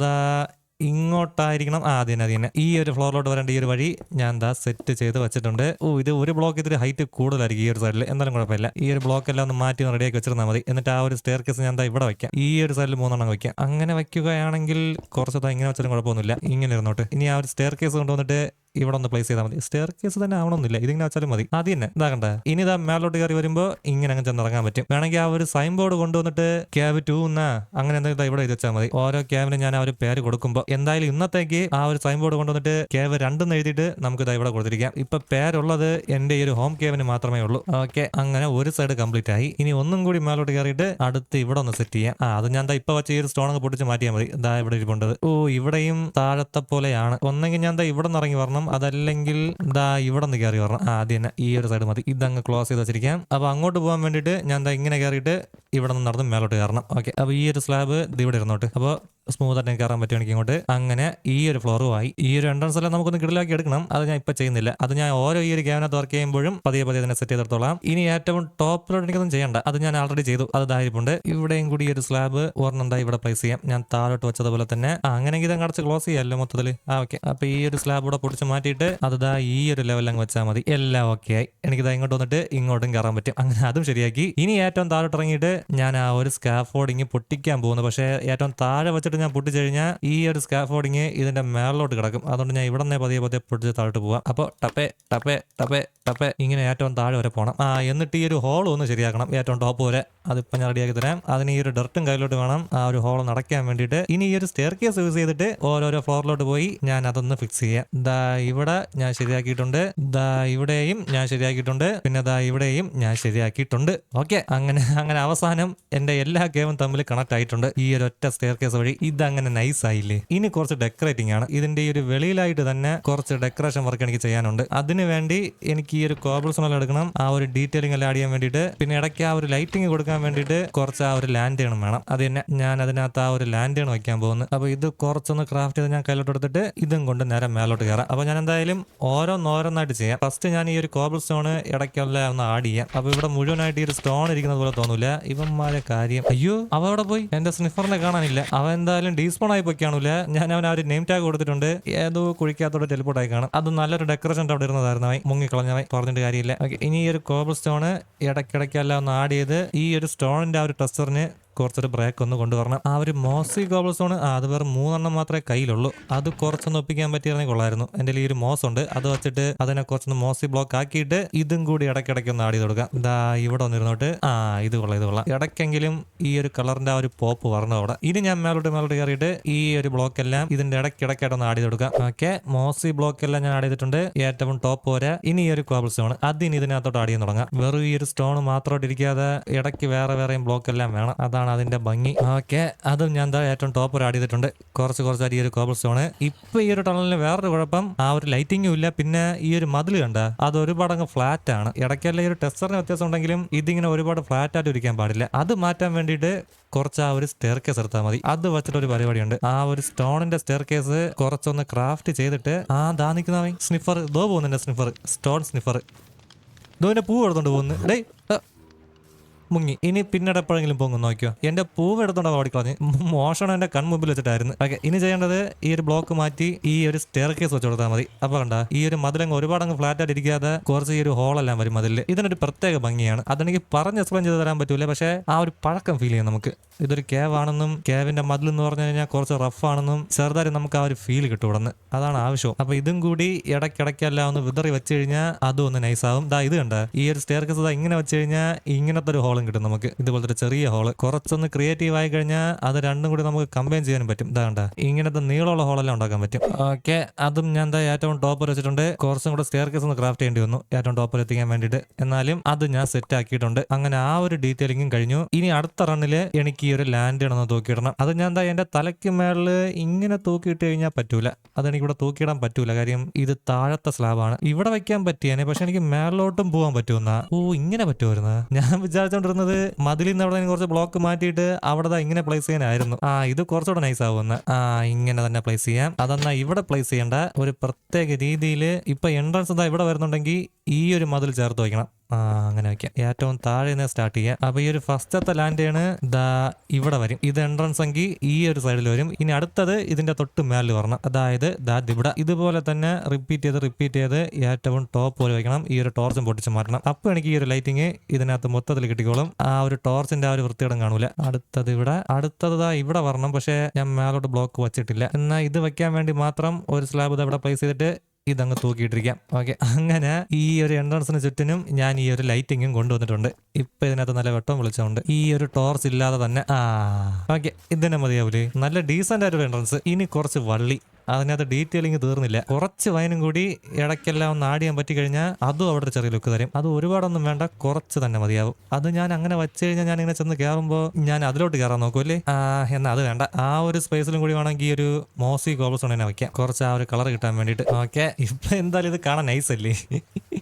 Speaker 1: ഇങ്ങോട്ടായിരിക്കണം. ആ അതിന് ഈ ഒരു ഫ്ലോറിലോട്ട് വരേണ്ട ഈ ഒരു വഴി ഞാൻ എന്താ സെറ്റ് ചെയ്ത് വെച്ചിട്ടുണ്ട്. ഓ ഇത് ഒരു ബ്ലോക്ക് ഇതിൽ ഹൈറ്റ് കൂടുതലായിരിക്കും ഈ ഒരു സൈഡിൽ എന്നാലും കുഴപ്പമില്ല. ഈ ഒരു ബ്ലോക്ക് എല്ലാം ഒന്ന് മാറ്റി റെഡിയാക്കി വെച്ചിരുന്നാൽ മതി. എന്നിട്ട് ആ ഒരു സ്റ്റെയർ കേസ് ഞാൻ എന്താ ഇവിടെ വെക്കാം. ഈ ഒരു സൈഡിൽ മൂന്നെണ്ണം വെക്കാം. അങ്ങനെ വയ്ക്കുകയാണെങ്കിൽ കുറച്ചതാ ഇങ്ങനെ വെച്ചാലും കുഴപ്പമൊന്നുമില്ല. ഇങ്ങനെ ഇരുന്നോട്ട്. ഇനി ആ ഒരു സ്റ്റെയർ കേസ് കൊണ്ടുവന്നിട്ട് ഇവിടെ ഒന്ന് പ്ലേസ് ചെയ്താൽ മതി. സ്റ്റെയർ കേസ് തന്നെ ആവണമെന്നില്ല ഇതിങ്ങനെ വെച്ചാലും മതി. അത് തന്നെ. ഇതാകണ്ട ഇനി ഇതാ മേലോട്ട് കയറി വരുമ്പോൾ ഇങ്ങനെ അങ്ങ് ചെന്ന് ഇറങ്ങാൻ പറ്റും. വേണമെങ്കിൽ ആ ഒരു സൈൻ ബോർഡ് കൊണ്ടുവന്നിട്ട് ക്യാബ് ടു എന്നാ അങ്ങനെ എന്തെങ്കിലും ഇവിടെ വെച്ചാൽ മതി. ഓരോ ക്യാബിന് ഞാൻ ആ ഒരു പേര് കൊടുക്കുമ്പോൾ എന്തായാലും ഇന്നത്തേക്ക് ആ ഒരു സൈൻ ബോർഡ് കൊണ്ടുവന്നിട്ട് ക്യാബ് രണ്ടെന്ന് എഴുതിയിട്ട് നമുക്ക് ഇതാ ഇവിടെ കൊടുത്തിരിക്കാം. ഇപ്പൊ പേരുള്ളത് എന്റെ ഈ ഒരു ഹോം ക്യാബിന് മാത്രമേ ഉള്ളൂ. ഓക്കെ. അങ്ങനെ ഒരു സൈഡ് കംപ്ലീറ്റ് ആയി. ഇനി ഒന്നും കൂടി മേലോട്ട് കയറിയിട്ട് അടുത്ത് ഇവിടെ ഒന്ന് സെറ്റ് ചെയ്യാം. ആ അത് ഞാൻ ദാ ഇപ്പൊ വെച്ച് ഈ ഒരു സ്റ്റോൺ അങ്ങ് പൊട്ടിച്ച് മാറ്റിയാൽ മതി. ഇതാ ഇവിടെ ഇരിപ്പുണ്ടത് ഓ ഇവിടെയും താഴത്തെ പോലെയാണ്. ഒന്നെങ്കിൽ ഞാൻ ദാ ഇവിടെ നിന്ന് ഇറങ്ങി വരണം. അതല്ലെങ്കിൽ ദാ ഇവിടെ നിന്ന് കയറി വരണം. ആ അത് തന്നെ. ഈ ഒരു സൈഡ് മതി. ഇതങ്ങ് ക്ലോസ് ചെയ്ത് വെച്ചിരിക്കാം. അപ്പൊ അങ്ങോട്ട് പോകാൻ വേണ്ടിയിട്ട് ഞാൻ ദാ ഇങ്ങനെ കയറിയിട്ട് ഇവിടെ നിന്ന് നടന്ന് മേലോട്ട് കയറണം. ഓക്കെ അപ്പൊ ഈ ഒരു സ്ലാബ് ഇവിടെ ഇരുന്നോട്ട്. അപ്പോൾ സ്മൂത്ത് ആയിട്ട് കയറാൻ പറ്റുകയാണ് ഇങ്ങോട്ട്. അങ്ങനെ ഈ ഒരു ഫ്ലോറും ആയി ഈ ഒരു എൻട്രൻസ് എല്ലാം നമുക്കൊന്ന് കിടലാക്കി എടുക്കണം. അത് ഞാൻ ഇപ്പൊ ചെയ്യുന്നില്ല. അത് ഞാൻ ഓരോ ഈ ഒരു ക്യാബിനകത്ത് വർക്ക് ചെയ്യുമ്പോഴും പതിയെ പതിയെ തന്നെ സെറ്റ് ചെയ്തെടുത്തോളാം. ഇനി ഏറ്റവും ടോപ്പിലോട്ട് എനിക്കൊന്നും ചെയ്യണ്ട. അത് ഞാൻ ആൾറെഡി ചെയ്തു. അത് ദാരിപ്പുണ്ട് ഇവിടെയും കൂടി ഒരു സ്ലാബ് ഓർണുണ്ടായി ഇവിടെ പ്ലേസ് ചെയ്യാം. ഞാൻ താഴോട്ട് വെച്ചതുപോലെ തന്നെ. അങ്ങനെയെങ്കിൽ ഇതങ്ങ് അടച്ച് ക്ലോസ് ചെയ്യാമല്ലോ മൊത്തത്തിൽ ആ ഓക്കെ അപ്പൊ ഈ ഒരു സ്ലാബ് കൂടെ പൊടിച്ച് മാറ്റിയിട്ട് അത് ദാ ഈ ഒരു ലെവലിൽ അങ്ങ് വെച്ചാൽ മതി. എല്ലാം ഓക്കെ ആയി. എനിക്ക് ദാ ഇങ്ങോട്ട് വന്നിട്ട് ഇങ്ങോട്ടും കയറാൻ പറ്റും. അങ്ങനെ അതും ശരിയാക്കി. ഇനി ഏറ്റവും താഴോട്ട് ഇറങ്ങിയിട്ട് ഞാൻ ആ ഒരു സ്കാഫോർഡ് ഇങ്ങനെ പൊട്ടിക്കാൻ പോകുന്നു. പക്ഷേ ഏറ്റവും താഴെ വെച്ചിട്ട് ഞാൻ പൊട്ടിച്ചു കഴിഞ്ഞാൽ ഈ ഒരു സ്കാഫോർഡിങ് ഇതിന്റെ മേളിലോട്ട് കിടക്കും. അതുകൊണ്ട് ഞാൻ ഇവിടെ നിന്ന് പതിയെ പതിയെ പൊട്ടിച്ച് താഴോട്ട് പോവാം. അപ്പോൾ ടപ്പേ ടപ്പേ ടപ്പേ ടപ്പേ ഇങ്ങനെ ഏറ്റവും താഴെ വരെ പോകണം ആ എന്നിട്ട് ഈ ഒരു ഹോൾ ഒന്ന് ശരിയാക്കണം. ഏറ്റവും ടോപ്പ് വരെ. അതിപ്പോൾ ഞാൻ റെഡിയാക്കി തരാം. അതിന് ഈ ഒരു ഡർട്ടും കയ്യിലോട്ട് വേണം. ആ ഒരു ഹോൾ നടക്കാൻ വേണ്ടിയിട്ട്. ഇനി ഈ ഒരു സ്റ്റെയർ കേസ് യൂസ് ചെയ്തിട്ട് ഓരോരോ ഫ്ലോറിലോട്ട് പോയി ഞാൻ അതൊന്ന് ഫിക്സ് ചെയ്യാം. ദാ ഇവിടെ ഞാൻ ശരിയാക്കിയിട്ടുണ്ട്. ദാ ഇവിടെയും ഞാൻ ശരിയാക്കിയിട്ടുണ്ട്. പിന്നെ ദാ ഇവിടെയും ഞാൻ ശരിയാക്കിയിട്ടുണ്ട്. ഓക്കെ അങ്ങനെ അങ്ങനെ അവസാനം എന്റെ എല്ലാ ഗെയിമും തമ്മിൽ കണക്ട് ആയിട്ടുണ്ട്. ഈ ഒരു ഒറ്റ സ്റ്റെയർ കേസ് വഴി. ഇതങ്ങനെ നൈസ് ആയില്ലേ ഇനി കുറച്ച് ഡെക്കറേറ്റിംഗ് ആണ്. ഇതിന്റെ ഈ ഒരു വെളിയിലായിട്ട് തന്നെ കുറച്ച് ഡെക്കറേഷൻ വർക്ക് എനിക്ക് ചെയ്യാനുണ്ട്. അതിന് വേണ്ടി എനിക്ക് ഈ ഒരു കോബിൾ സോണൽ എടുക്കണം. ആ ഒരു ഡീറ്റെയിലിംഗ് എല്ലാം ആഡ് ചെയ്യാൻ വേണ്ടിയിട്ട് പിന്നെ ഇടയ്ക്ക് ആ ഒരു ലൈറ്റിംഗ് കൊടുക്കാൻ വേണ്ടിയിട്ട് കുറച്ച് ആ ഒരു ലാൻഡ് ചെയ്യണം വേണം. അത് തന്നെ ഞാൻ അതിനകത്ത് ആ ഒരു ലാൻഡ് ചെയ്യണം വയ്ക്കാൻ പോകുന്നത് അപ്പൊ ഇത് കുറച്ചൊന്ന് ക്രാഫ്റ്റ് ചെയ്ത് ഞാൻ കയ്യിലോട്ട് എടുത്തിട്ട് ഇതും കൊണ്ട് നേരെ മേലോട്ട് കയറാം. അപ്പൊ ഞാൻ എന്തായാലും ഓരോന്നോരോന്നായിട്ട് ചെയ്യാം. ഫസ്റ്റ് ഞാൻ ഈ ഒരു കോബിൾ സ്റ്റോൺ ഇടയ്ക്കുള്ള ഒന്ന് ആഡ് ചെയ്യാം. അപ്പൊ ഇവിടെ മുഴുവനായിട്ട് ഈ ഒരു സ്റ്റോൺ ഇരിക്കുന്നത് പോലെ തോന്നൂല. ഇവന്മാരെ കാര്യം. അയ്യോ അവ അവിടെ പോയി? എന്റെ സ്നിഫറിനെ കാണാനില്ല. അവൻ എന്തായാലും ഡീസ്പോൺ ആയി പോയി കാണൂല. ഞാൻ അവൻ ഒരു നെയിം ടാഗ് കൊടുത്തിട്ടുണ്ട്. ഏതോ കുഴിക്കാത്തോടെ ടെലിപ്പോർട്ട് ആയി കാണും. അത് നല്ലൊരു ഡെക്കറേഷൻ അവിടെ ഇരുന്നതായിരുന്നു അവൻ. മുങ്ങിക്കളഞ്ഞവൻ പറഞ്ഞിട്ട് കാര്യമില്ല. ഇനി ഈ ഒരു കോബിൾ സ്റ്റോൺ ഇടയ്ക്കിടയ്ക്കെല്ലാം ഒന്ന് ആഡ് ചെയ്ത് ഈ ഒരു സ്റ്റോണിന്റെ ആ ഒരു ടെസ്റ്ററിന് കുറച്ചൊരു ബ്രേക്ക് ഒന്ന് കൊണ്ടുവരണം. ആ ഒരു മോസി ഗോബിൾസോൺ അത് വേറെ മൂന്നെണ്ണം മാത്രമേ കയ്യിലുള്ളൂ. അത് കുറച്ചൊന്ന് ഒപ്പിക്കാൻ പറ്റിയിരുന്നെങ്കിൽ കൊള്ളായിരുന്നു. എന്റെ ഈ ഒരു മോസ് ഉണ്ട്. അത് വെച്ചിട്ട് അതിനെ കുറച്ചൊന്ന് മോസി ബ്ലോക്ക് ആക്കിയിട്ട് ഇതും കൂടി ഇടയ്ക്കിടയ്ക്ക് ഒന്ന് ആടി തുടങ്ങാം ഇതാ ഇവിടെ വന്നിരുന്നോട്ട്. ആ ഇത് കൊള്ളാം ഇത് കൊള്ളാം. ഇടയ്ക്കെങ്കിലും ഈ ഒരു കളറിന്റെ ആ ഒരു പോപ്പ് വരണം അവിടെ. ഇനി ഞാൻ മേലോട്ട് മേലോട്ട് കയറിയിട്ട് ഈ ഒരു ബ്ലോക്ക് എല്ലാം ഇതിന്റെ ഇടയ്ക്കിടയ്ക്കായിട്ട് ഒന്ന് ആടി തുടങ്ങാം ഓക്കെ മോസി ബ്ലോക്ക് എല്ലാം ഞാൻ ആഡ് ചെയ്തിട്ടുണ്ട് ഏറ്റവും ടോപ്പ് വരെ ഇനി ഈ ഒരു കോബിൾ സ്റ്റോൺ അതിന് ഇതിനകത്തോട്ട് ആഡ് തുടങ്ങാം. വെറും ഈ ഒരു സ്റ്റോൺ മാത്രമായിട്ട് ഇരിക്കാതെ ഇടയ്ക്ക് വേറെ വേറെയും ബ്ലോക്ക് എല്ലാം വേണം. അതാണ് അതിന്റെ ഭംഗി. ഓക്കെ അതും ഞാൻ എന്താ ഏറ്റവും ടോപ്പ് ആഡ് ചെയ്തിട്ടുണ്ട്. കുറച്ച് കുറച്ചായിട്ട് ഈ ഒരു കോബിൾ സ്റ്റോൺ ഇപ്പൊ ഈ ഒരു ടണലിന് വേറൊരു കുഴപ്പം ആ ഒരു ലൈറ്റിംഗും ഇല്ല. പിന്നെ ഈ ഒരു മതിൽ കണ്ട അത് ഒരുപാട് അങ്ങ് ഫ്ലാറ്റ് ആണ്. ഇടയ്ക്കല്ല ഈ ഒരു ടെസ്റ്ററിന് വ്യത്യാസം ഉണ്ടെങ്കിലും ഇതിങ്ങനെ ഒരുപാട് ഫ്ലാറ്റ് ആയിട്ട് ഇരിക്കാൻ പാടില്ല. അത് മാറ്റാൻ വേണ്ടിയിട്ട് കുറച്ച് ആ ഒരു സ്റ്റെയർ കേസ് എടുത്താൽ മതി. അത് വെച്ചിട്ട് ഒരു പരിപാടിയുണ്ട്. ആ ഒരു സ്റ്റോണിന്റെ സ്റ്റെയർ കേസ് കുറച്ചൊന്ന് ക്രാഫ്റ്റ് ചെയ്തിട്ട് ആ ദാ നിൽക്കുന്ന സ്നിഫർ ദോ പോകുന്നുണ്ട് സ്നിഫർ സ്റ്റോൺ സ്നിഫർ ദോന്റെ പൂ എടുത്തോണ്ട് പോകുന്നു. ആ, മുങ്ങി. ഇനി പിന്നീട് എപ്പോഴെങ്കിലും പൊങ്ങും നോക്കിയോ? എന്റെ പൂവ് എടുത്തോണ്ട് ഓടിക്കളഞ്ഞ് മോഷണം എന്റെ കൺമുമ്പിൽ വെച്ചിട്ടായിരുന്നു. ഓക്കെ ഇനി ചെയ്യേണ്ടത് ഈ ഒരു ബ്ലോക്ക് മാറ്റി ഈ ഒരു സ്റ്റെയർ കേസ് വെച്ച് കൊടുത്താൽ മതി. അപ്പൊ കണ്ട ഈ ഒരു മതിലങ്ങ് ഒരുപാട് അങ്ങ് ഫ്ലാറ്റ് ആയിട്ട് ഇരിക്കാതെ കുറച്ച് ഈ ഒരു ഹോളെല്ലാം വരും മതിലിൽ ഇതിനൊരു പ്രത്യേക ഭംഗിയാണ്. അതെനിക്ക് പറഞ്ഞ് എക്സ്പ്ലെയിൻ ചെയ്ത് തരാൻ പറ്റൂല പക്ഷേ ആ ഒരു പഴക്കം ഫീൽ ചെയ്യും നമുക്ക്. ഇതൊരു കേവ് ആണെന്നും കേവിന്റെ മതിൽ എന്ന് പറഞ്ഞു കഴിഞ്ഞാൽ കുറച്ച് റഫ് ആണെന്നും ചെറുതായി നമുക്ക് ആ ഒരു ഫീൽ കിട്ടും ഇവിടെ അതാണ് ആവശ്യം. അപ്പൊ ഇതും കൂടി ഇടയ്ക്കിടയ്ക്കെല്ലാം ഒന്ന് വിതറി വെച്ച് കഴിഞ്ഞാൽ അതും ഒന്ന് നൈസ് ആവും. ദാ ഇത് കണ്ട ഈ ഒരു സ്റ്റെയർ കേസ് ഇങ്ങനെ വെച്ച് കഴിഞ്ഞാൽ ഇങ്ങനത്തെ ഒരു ഹോളും കിട്ടും. നമുക്ക് ഇതുപോലത്തെ ഒരു ചെറിയ ഹോൾ കുറച്ചൊന്ന് ക്രിയേറ്റീവ് ആയി കഴിഞ്ഞാൽ അത് രണ്ടും കൂടി നമുക്ക് കമ്പൈൻ ചെയ്യാൻ പറ്റും. ഇതാ കണ്ട. ഇങ്ങനത്തെ നീളമുള്ള ഹോളെല്ലാം ഉണ്ടാക്കാൻ പറ്റും. ഓക്കെ. അതും ഞാൻ എന്താ ഏറ്റവും ടോപ്പർ വെച്ചിട്ടുണ്ട്. കുറച്ചും കൂടെ സ്റ്റെയർ കേസ് ഒന്ന് ക്രാഫ്റ്റ് ചെയ്യേണ്ടി വന്നു. ഏറ്റവും ടോപ്പർ എത്തിക്കാൻ വേണ്ടിയിട്ട്. എന്നാലും അത് ഞാൻ സെറ്റ് ആക്കിയിട്ടുണ്ട്. അങ്ങനെ ആ ഒരു ഡീറ്റെയിലിംഗും കഴിഞ്ഞു. ഇനി അടുത്ത റണ്ണിൽ എനിക്ക് ഈ ഒരു ലാൻഡ് ഇടണം തൂക്കിയിടണം. അത് ഞാൻ എന്താ എന്റെ തലയ്ക്ക് മേളിൽ ഇങ്ങനെ തൂക്കിയിട്ട് കഴിഞ്ഞാൽ പറ്റൂല. അതെനിക്ക് ഇവിടെ തൂക്കിയിടാൻ പറ്റൂല. കാര്യം ഇത് താഴത്തെ സ്ലാബാണ് ഇവിടെ വെക്കാൻ പറ്റിയേനെ. പക്ഷെ എനിക്ക് മേളിലോട്ടും പോകാൻ പറ്റുമെന്നാ. ഓ ഇങ്ങനെ പറ്റുമായിരുന്നു? ഞാൻ വിചാരിച്ചോണ്ടിരുന്നത് മതിലിൽ നിന്ന് അവിടെ കുറച്ച് ബ്ലോക്ക് മാറ്റിയിട്ട് അവിടെ ഇങ്ങനെ പ്ലേസ് ചെയ്യാനായിരുന്നു. ആ ഇത് കുറച്ചുകൂടെ നൈസ് ആവുമെന്ന്. ആ ഇങ്ങനെ തന്നെ പ്ലേസ് ചെയ്യാം. അതെന്നാ ഇവിടെ പ്ലേസ് ചെയ്യേണ്ട ഒരു പ്രത്യേക രീതിയിൽ ഇപ്പൊ എൻട്രൻസ് എന്താ ഇവിടെ വരുന്നുണ്ടെങ്കിൽ ഈ ഒരു മതിൽ ചേർത്ത് വയ്ക്കണം. അങ്ങനെ വെക്കാം. ഏറ്റവും താഴെ നിന്ന് സ്റ്റാർട്ട് ചെയ്യാം. അപ്പൊ ഈ ഒരു ഫസ്റ്റത്തെ ലാൻഡേണ് ദാ ഇവിടെ വരും. ഇത് എൻട്രൻസ് എങ്കിൽ ഈ ഒരു സൈഡിൽ വരും. ഇനി അടുത്തത് ഇതിന്റെ തൊട്ട് മേലിൽ വരണം. അതായത് ദാ ഇവിടെ. ഇതുപോലെ തന്നെ റിപ്പീറ്റ് ചെയ്ത് റിപ്പീറ്റ് ചെയ്ത് ഏറ്റവും ടോപ്പ് പോലെ വെക്കണം. ഈ ഒരു ടോർച്ചും പൊട്ടിച്ച് മാറ്റണം. അപ്പൊ എനിക്ക് ഈ ഒരു ലൈറ്റിങ് ഇതിനകത്ത് മൊത്തത്തിൽ കിട്ടിക്കോളും. ആ ഒരു ടോർച്ചിന്റെ ആ ഒരു വൃത്തിയിടം കാണൂല. അടുത്തത് ഇവിടെ. അടുത്തത് ദാ ഇവിടെ വരണം. പക്ഷേ ഞാൻ മേലോട്ട് ബ്ലോക്ക് വെച്ചിട്ടില്ല. എന്നാൽ ഇത് വെക്കാൻ വേണ്ടി മാത്രം ഒരു സ്ലാബ് ഇവിടെ പ്ലേസ് ചെയ്തിട്ട് ഇതങ്ങ് തൂക്കിയിട്ടിരിക്കാം. ഓക്കെ. അങ്ങനെ ഈ ഒരു എൻട്രൻസിന് ചുറ്റിനും ഞാൻ ഈ ഒരു ലൈറ്റിങ്ങും കൊണ്ടുവന്നിട്ടുണ്ട്. ഇപ്പൊ ഇതിനകത്ത് നല്ല വെട്ടം വിളിച്ചോണ്ട് ഈ ഒരു ടോർച്ച് ഇല്ലാതെ തന്നെ. ആ. ഓക്കെ. ഇതിനെ മതിയാവൂലേ? നല്ല ഡീസന്റ് ആയിട്ട് എൻട്രൻസ് ഇനി കുറച്ച് വള്ളി. അതിനകത്ത് ഡീറ്റെയിലിംഗ് തീർന്നില്ല. കുറച്ച് വൈനും കൂടി ഇടയ്ക്കെല്ലാം ഒന്ന് ആഡ് ചെയ്യാൻ പറ്റി കഴിഞ്ഞാൽ അതും അവിടെ ചെറിയ ലുക്ക് തരും. അത് ഒരുപാടൊന്നും വേണ്ട കുറച്ച് തന്നെ മതിയാവും. അത് ഞാൻ അങ്ങനെ വെച്ച് കഴിഞ്ഞാൽ ഞാൻ ഇങ്ങനെ ചെന്ന് കയറുമ്പോൾ ഞാൻ അതിലോട്ട് കയറാൻ നോക്കൂല്ലേ എന്നാൽ അത് വേണ്ട. ആ ഒരു സ്പേസിലും കൂടി വേണമെങ്കിൽ ഒരു മോസി കോബ്ലസ്റ്റോൺ തന്നെ വയ്ക്കാം കുറച്ച് ആ ഒരു കളർ കിട്ടാൻ വേണ്ടിയിട്ട്. ഓക്കെ ഇപ്പം എന്തായാലും ഇത് കാണാൻ നൈസ് അല്ലേ?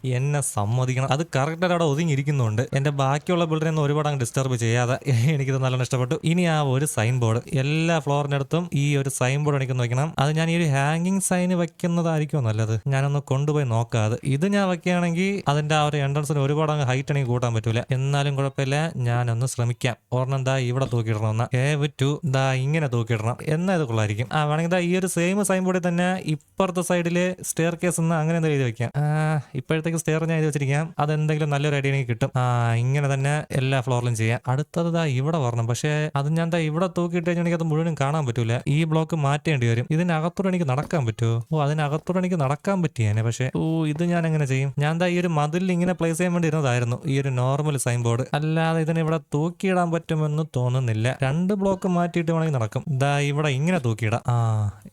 Speaker 1: എന്നെ സമ്മതിക്കണം. അത് കറക്റ്റ് അവിടെ ഒതുങ്ങിയിരിക്കുന്നുണ്ട്. എന്റെ ബാക്കിയുള്ള ബിൽഡിനെ ഒരുപാട് അങ്ങ് ഡിസ്റ്റർബ് ചെയ്യാതെ എനിക്കിത് നല്ലോണം ഇഷ്ടപ്പെട്ടു. ഇനി ആ ഒരു സൈൻ ബോർഡ് എല്ലാ ഫ്ലോറിന്റെ അടുത്തും ഈ ഒരു സൈൻ ബോർഡ് എനിക്ക് നോക്കണം അത് ഞാൻ ഈ ഒരു ഹാങ്ങിങ് സൈന് വെക്കുന്നതായിരിക്കും നല്ലത്? ഞാനൊന്ന് കൊണ്ടുപോയി നോക്കാതെ. ഇത് ഞാൻ വെക്കുകയാണെങ്കിൽ അതിന്റെ ആ ഒരു എൻട്രൻസിന് ഒരുപാട് അങ്ങ് ഹൈറ്റ് എനിക്ക് കൂട്ടാൻ പറ്റൂല. എന്നാലും കുഴപ്പമില്ല. ഞാനൊന്ന് ശ്രമിക്കാം. ഒരെണ്ണം ദാ ഇവിടെ തൂക്കിയിടണം എന്നാ എ ടു ദാ ഇങ്ങനെ തൂക്കിയിടണം. എന്നാ ഇത് കൊള്ളായിരിക്കും. ആ വേണമെങ്കിൽ ദാ ഈ ഒരു സെയിം സൈൻ ബോർഡിൽ തന്നെ ഇപ്പുറത്തെ സൈഡിൽ സ്റ്റെയർ കേസ് അങ്ങനെ എന്തെങ്കിലും എഴുതി വെക്കാം. ആ, ഇപ്പോഴത്തേക്ക് സ്റ്റെയർ ഞാൻ ഇത് വെച്ചിരിക്കാം. അതെന്തെങ്കിലും നല്ലൊരു ഐഡിയ എനിക്ക് കിട്ടും. ആ ഇങ്ങനെ തന്നെ എല്ലാ ഫ്ലോറിലും ചെയ്യാം. അടുത്തത് ദാ ഇവിടെ വരണം. പക്ഷേ അത് ഞാൻ ദാ ഇവിടെ തൂക്കിയിട്ട് കഴിഞ്ഞാൽ എനിക്ക് അത് മുഴുവനും കാണാൻ പറ്റൂല. ഈ ബ്ലോക്ക് മാറ്റേണ്ടി വരും. ഇതിനകത്തൂടെ എനിക്ക് നടക്കാൻ പറ്റുമോ ഓ അതിനകത്തൂടെ എനിക്ക് നടക്കാൻ പറ്റിയേനെ പക്ഷേ. ഓ ഇത് ഞാൻ എങ്ങനെ ചെയ്യും? ഞാൻ ദാ ഈ ഒരു മതിലിൽ ഇങ്ങനെ പ്ലേസ് ചെയ്യാൻ വേണ്ടി ഇരുന്നതായിരുന്നു. ഈ ഒരു നോർമൽ സൈൻ ബോർഡ് അല്ലാതെ ഇതിനെ ഇവിടെ തൂക്കിയിടാൻ പറ്റുമെന്ന് തോന്നുന്നില്ല. രണ്ട് ബ്ലോക്ക് മാറ്റിയിട്ട് വേണമെങ്കിൽ നടക്കും. ദാ ഇവിടെ ഇങ്ങനെ തൂക്കിയിടാം. ആ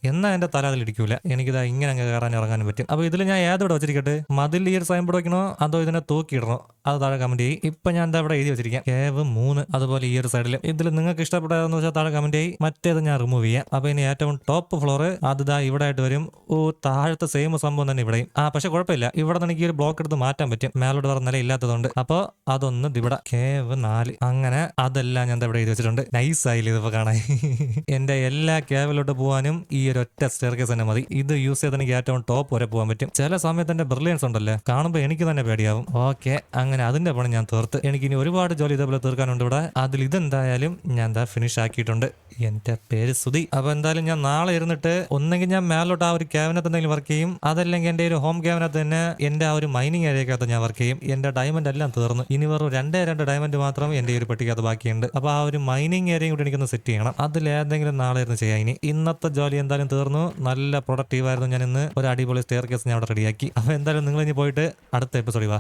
Speaker 1: എന്നാ എന്റെ തല അതിലിരിക്കൂല. എനിക്കിതാ ഇങ്ങനെ അങ്ങ് കയറാൻ ഇറങ്ങാനും പറ്റും. അപ്പൊ ഇതിൽ ഞാൻ ഏതോടെ വെച്ചിരിക്കട്ടെ? മതിൽ ഈ ഒരു സൈൻ ബോർഡ് വെക്കണോ? അതോ ഇതിനെ തൂക്കിയിടണോ? അത് താഴെ കമന്റ് ചെയ്യും. ഇപ്പൊ ഞാൻ എന്താ ഇവിടെ എഴുതി വെച്ചിരിക്കാം. കേവ് മൂന്ന് അതുപോലെ ഈ ഒരു സൈഡിൽ ഇതിൽ നിങ്ങൾക്ക് ഇഷ്ടപ്പെട്ടതെന്ന് വെച്ചാൽ താഴെ കമന്റ് ചെയ്യും. മറ്റേത് ഞാൻ റിമൂവ് ചെയ്യാം. അപ്പൊ ഇനി ഏറ്റവും ടോപ്പ് ഫ്ലോർ അത് ദാ ഇവിടെ ആയിട്ട് വരും. ഓ താഴത്തെ സെയിം സംഭവം തന്നെ ഇവിടെയും. ആ പക്ഷെ കുഴപ്പമില്ല. ഇവിടെ നിന്ന് എനിക്ക് ഒരു ബ്ലോക്ക് എടുത്ത് മാറ്റാൻ പറ്റും. മേലോട്ട് വേറെ നില ഇല്ലാത്തതുകൊണ്ട്. അപ്പൊ അതൊന്ന് ഇവിടെ കേവ് നാല്. അങ്ങനെ അതെല്ലാം ഞാൻ ഇവിടെ എഴുതി വെച്ചിട്ടുണ്ട്. നൈസ് ആയില്ല ഇതിപ്പോ കാണാൻ? *laughs* എന്റെ എല്ലാ കേവിലോട്ട് പോകാനും ഈ ഒരു ഒറ്റ സ്റ്റെയർ കേസ് തന്നെ മതി. ഇത് യൂസ് ചെയ്ത് എനിക്ക് ഏറ്റവും ടോപ്പ് വരെ പോകാൻ പറ്റും. ചില സമയത്ത് എന്റെ ബ്രില്യൻസ് ഉണ്ടല്ലേ. കാണുമ്പോൾ എനിക്ക് തന്നെ പേടിയാവും. ഓക്കെ അങ്ങനെ അതിന്റെ പണം ഞാൻ തീർത്ത്. എനിക്ക് ഇനി ഒരുപാട് ജോലി ഇതേപോലെ തീർക്കാനുണ്ട് ഇവിടെ. അതിൽ ഇതെന്തായാലും ഞാൻ എന്താ ഫിനിഷ് ആക്കിയിട്ടുണ്ട്. എന്റെ പേര് സുധി. അപ്പൊ എന്തായാലും ഞാൻ നാളെ ഇരുന്നിട്ട് ഒന്നെങ്കിൽ ഞാൻ മേലോട്ട് ആ ഒരു ക്യാബിനകത്ത് എന്തെങ്കിലും വർക്ക് ചെയ്യും. അതല്ലെങ്കിൽ എന്റെ ഒരു ഹോം ക്യാബിനകത്ത് തന്നെ എന്റെ ആ ഒരു മൈനിങ് ഏരിയക്കകത്ത് ഞാൻ വർക്ക് ചെയ്യും. എന്റെ ഡയമണ്ട് എല്ലാം തീർന്നു. ഇനി വെറും രണ്ടേ രണ്ട് ഡയമണ്ട് മാത്രം എന്റെ ഒരു പെട്ടിക്കകത്ത് ബാക്കിയുണ്ട്. അപ്പൊ ആ ഒരു മൈനിങ് ഏരിയ കൂടി എനിക്കൊന്ന് സെറ്റ് ചെയ്യണം. അതിൽ ഏതെങ്കിലും നാളെ ഇരുന്ന് ചെയ്യാം ഇനി. ഇന്നത്തെ ജോലി എന്തായാലും തീർന്നു. നല്ല പ്രൊഡക്റ്റീവ് ആയിരുന്നു ഞാൻ ഇന്ന്. ഒരു അടിപൊളി സ്റ്റെയർ കേസ് ഞാൻ അവിടെ റെഡിയാക്കി അപ്പൊ എന്തായാലും നിങ്ങൾ ഇനി പോയിട്ട് അടുത്ത എപ്പിസോഡിൽ വാ